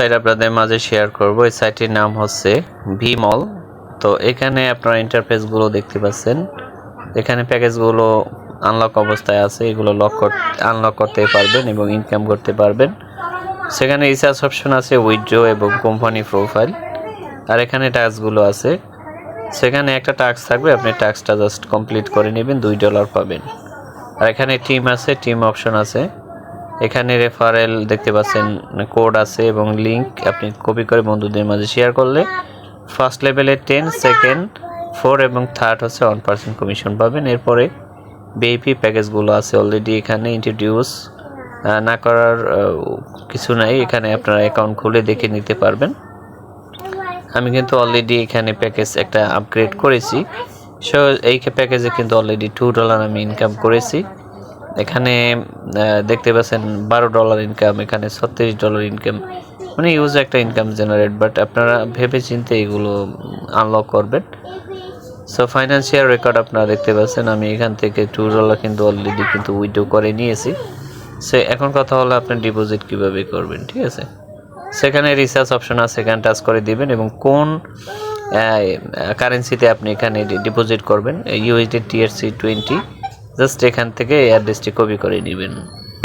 Site আপনাদের মাঝে share করব। এই সাইটটির নাম হচ্ছে ভিমল তো এখানে আপনারা ইন্টারফেসগুলো দেখতে পাচ্ছেন। এখানে প্যাকেজগুলো আনলক অবস্থায় আছে। এগুলো লক আনলক করতে পারবেন এবং ইনকাম করতে পারবেন। সেখানে রিসার্চ অপশন আছে উইথড্রো এবং কোম্পানি প্রোফাইল আর এখানে টাস্কগুলো আছে। সেখানে একটা টাস্ক থাকবে। আপনি টাস্কটা জাস্ট কমপ্লিট করে নেবেন। দুই ডলার পাবেন। আর এখানে টিম আছে। টিম অপশন আছে। এখানে রেফারেল দেখতে পাচ্ছেন কোড আছে এবং লিংক আপনি কপি করে বন্ধুদের মাঝে শেয়ার করলে ফার্স্ট লেভেলে টেন সেকেন্ড ফোর এবং থার্ড হচ্ছে ওয়ান পার্সেন্ট কমিশন পাবেন। এরপরে বিআইপি প্যাকেজগুলো আছে অলরেডি এখানে ইন্ট্রোডিউস না করার কিছু নাই, এখানে আপনারা অ্যাকাউন্ট খুলে দেখে নিতে পারবেন। আমি কিন্তু অলরেডি এখানে প্যাকেজ একটা আপগ্রেড করেছি। সো এই প্যাকেজে কিন্তু অলরেডি টু ডলার আমি ইনকাম করেছি। এখানে দেখতে পাচ্ছেন বারো ডলার ইনকাম এখানে ছত্রিশ ডলার ইনকাম মানে ইউজ একটা ইনকাম জেনারেট বাট আপনারা ভেবে চিন্তে এগুলো আনলক করবেন। সো ফাইন্যান্সিয়াল রেকর্ড আপনারা দেখতে পাচ্ছেন, আমি এখান থেকে টু ডলার কিন্তু অলরেডি কিন্তু উইথড্র করে নিয়েছি। সে এখন কথা হলো আপনি ডিপোজিট কীভাবে করবেন, ঠিক আছে? সেখানে রিসার্চ অপশন আছে, এখানে টাচ করে দিবেন এবং কোন কারেন্সিতে আপনি এখানে ডিপোজিট করবেন ইউএসডি টিআরসি টোয়েন্টি জাস্ট এখান থেকে এই অ্যাড্রেসটি কপি করে নেবেন।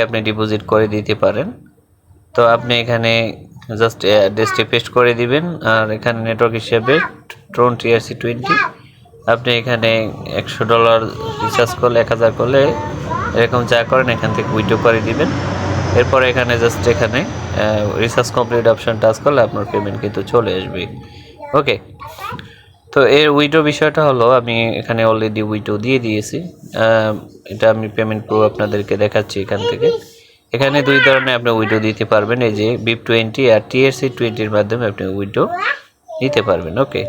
আপনি ডিপোজিট করে দিতে পারেন। তো আপনি এখানে জাস্ট অ্যাড্রেসটি পেস্ট করে দিবেন। আর এখানে নেটওয়ার্ক হিসেবে ট্রোন টিআরসি টোয়েন্টি আপনি এখানে একশো ডলার রিচার্জ করলে, এক হাজার করলে এরকম যা করেন এখান থেকে উইড্রো করে দিবেন। এরপর এখানে জাস্ট এখানে রিচার্জ কমপ্লিট অপশন টাচ করলে আপনার পেমেন্ট কিন্তু চলে আসবে। ওকে তো এর উইডো বিষয়টা হলো, আমি এখানে অলরেডি উইডো দিয়ে দিয়েছি। এটা আমি পেমেন্ট প্রুফ আপনাদেরকে দেখাচ্ছি এখান থেকে। এখানে দুই ধরনের আপনি উইডো দিতে পারবেন। এই যে বিপ টোয়েন্টি আর টিএসসি টোয়েন্টির মাধ্যমে আপনি উইডো নিতে পারবেন ওকে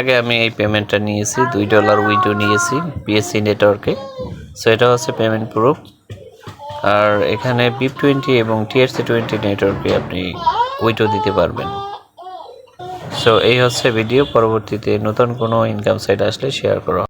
আগে আমি এই পেমেন্টটা নিয়েছি, দুই ডলার উইডো নিয়েছি পিএসসি নেটওয়ার্কে সো এটা হচ্ছে পেমেন্ট প্রুফ আর এখানে বিপ টোয়েন্টি এবং টিএসসি টোয়েন্টি নেটওয়ার্কে আপনি উইডো দিতে পারবেন। সো এই হচ্ছে ভিডিও পরবর্তীতে নতুন কোনো ইনকাম সাইট আসলে শেয়ার করা।